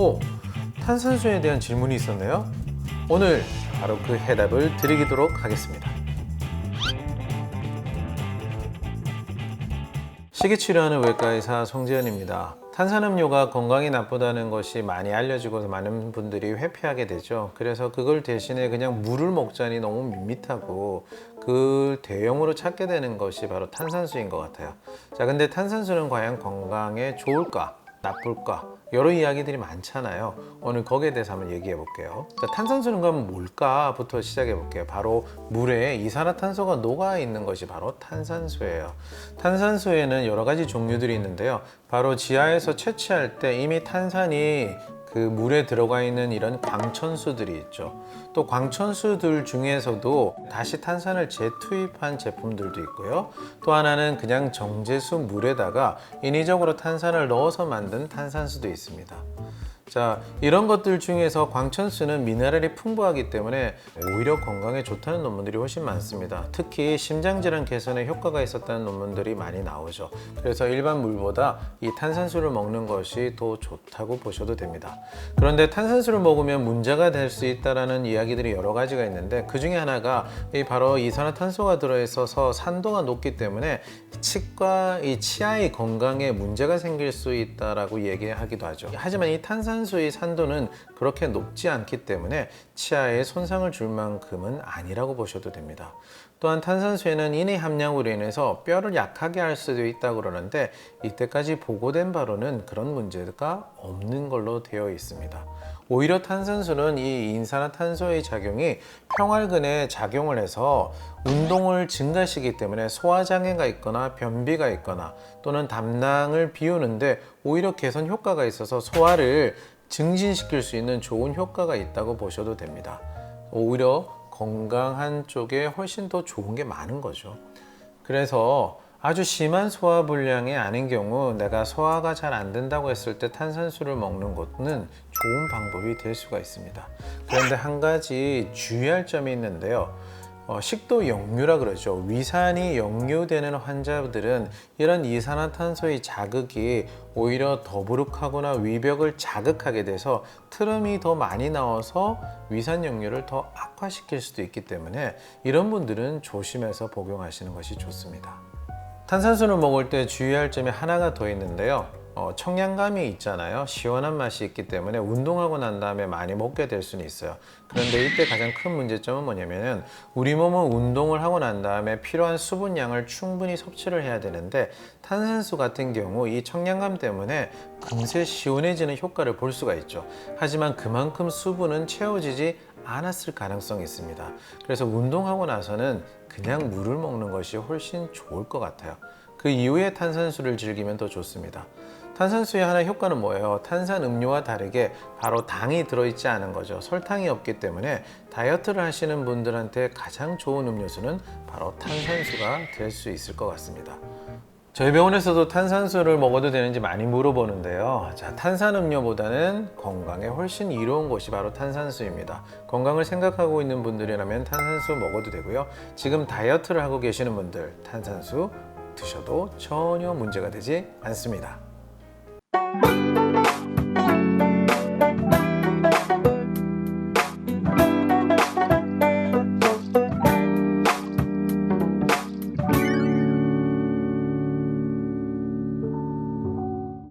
오, 탄산수에 대한 질문이 있었네요. 오늘 바로 그 해답을 드리도록 하겠습니다. 시기치료하는 외과의사 송지현입니다. 탄산음료가 건강에 나쁘다는 것이 많이 알려지고 많은 분들이 회피하게 되죠. 그래서 그걸 대신에 그냥 물을 먹자니 너무 밋밋하고 그 대용으로 찾게 되는 것이 바로 탄산수인 것 같아요. 자, 근데 탄산수는 과연 건강에 좋을까? 나쁠까? 여러 이야기들이 많잖아요. 오늘 거기에 대해서 한번 얘기해 볼게요. 자, 탄산수는 그럼 뭘까?부터 시작해 볼게요. 바로 물에 이산화탄소가 녹아 있는 것이 바로 탄산수예요. 탄산수에는 여러 가지 종류들이 있는데요. 바로 지하에서 채취할 때 이미 탄산이 그 물에 들어가 있는 이런 광천수들이 있죠. 또 광천수들 중에서도 다시 탄산을 재투입한 제품들도 있고요. 또 하나는 그냥 정제수 물에다가 인위적으로 탄산을 넣어서 만든 탄산수도 있습니다. 자, 이런 것들 중에서 광천수는 미네랄이 풍부하기 때문에 오히려 건강에 좋다는 논문들이 훨씬 많습니다. 특히 심장질환 개선에 효과가 있었다는 논문들이 많이 나오죠. 그래서 일반 물보다 이 탄산수를 먹는 것이 더 좋다고 보셔도 됩니다. 그런데 탄산수를 먹으면 문제가 될 수 있다라는 이야기들이 여러 가지가 있는데 그 중에 하나가 이 바로 이산화탄소가 들어있어서 산도가 높기 때문에 치과 이 치아의 건강에 문제가 생길 수 있다라고 얘기하기도 하죠. 하지만 이 탄산 수의 산도는 그렇게 높지 않기 때문에 치아에 손상을 줄 만큼은 아니라고 보셔도 됩니다. 또한 탄산수에는 인의 함량으로 인해서 뼈를 약하게 할 수도 있다고 그러는데 이때까지 보고된 바로는 그런 문제가 없는 걸로 되어 있습니다. 오히려 탄산수는 이 인산화탄소의 작용이 평활근에 작용을 해서 운동을 증가시키기 때문에 소화장애가 있거나 변비가 있거나 또는 담낭을 비우는데 오히려 개선 효과가 있어서 소화를 증진시킬 수 있는 좋은 효과가 있다고 보셔도 됩니다. 오히려 건강한 쪽에 훨씬 더 좋은 게 많은 거죠. 그래서 아주 심한 소화 불량이 아닌 경우 내가 소화가 잘 안 된다고 했을 때 탄산수를 먹는 것은 좋은 방법이 될 수가 있습니다. 그런데 한 가지 주의할 점이 있는데요. 어, 식도 역류라 그러죠. 위산이 역류되는 환자들은 이런 이산화탄소의 자극이 오히려 더부룩하거나 위벽을 자극하게 돼서 트름이 더 많이 나와서 위산 역류를 더 악화시킬 수도 있기 때문에 이런 분들은 조심해서 복용하시는 것이 좋습니다. 탄산수를 먹을 때 주의할 점이 하나가 더 있는데요. 어, 청량감이 있잖아요. 시원한 맛이 있기 때문에 운동하고 난 다음에 많이 먹게 될 수는 있어요. 그런데 이때 가장 큰 문제점은 뭐냐면은 우리 몸은 운동을 하고 난 다음에 필요한 수분량을 충분히 섭취를 해야 되는데 탄산수 같은 경우 이 청량감 때문에 금세 시원해지는 효과를 볼 수가 있죠. 하지만 그만큼 수분은 채워지지 않았을 가능성이 있습니다. 그래서 운동하고 나서는 그냥 물을 먹는 것이 훨씬 좋을 것 같아요. 그 이후에 탄산수를 즐기면 더 좋습니다. 탄산수의 하나 효과는 뭐예요? 탄산 음료와 다르게 바로 당이 들어있지 않은 거죠. 설탕이 없기 때문에 다이어트를 하시는 분들한테 가장 좋은 음료수는 바로 탄산수가 될 수 있을 것 같습니다. 저희 병원에서도 탄산수를 먹어도 되는지 많이 물어보는데요. 자, 탄산음료보다는 건강에 훨씬 이로운 것이 바로 탄산수입니다. 건강을 생각하고 있는 분들이라면 탄산수 먹어도 되고요. 지금 다이어트를 하고 계시는 분들 탄산수 드셔도 전혀 문제가 되지 않습니다. Bye.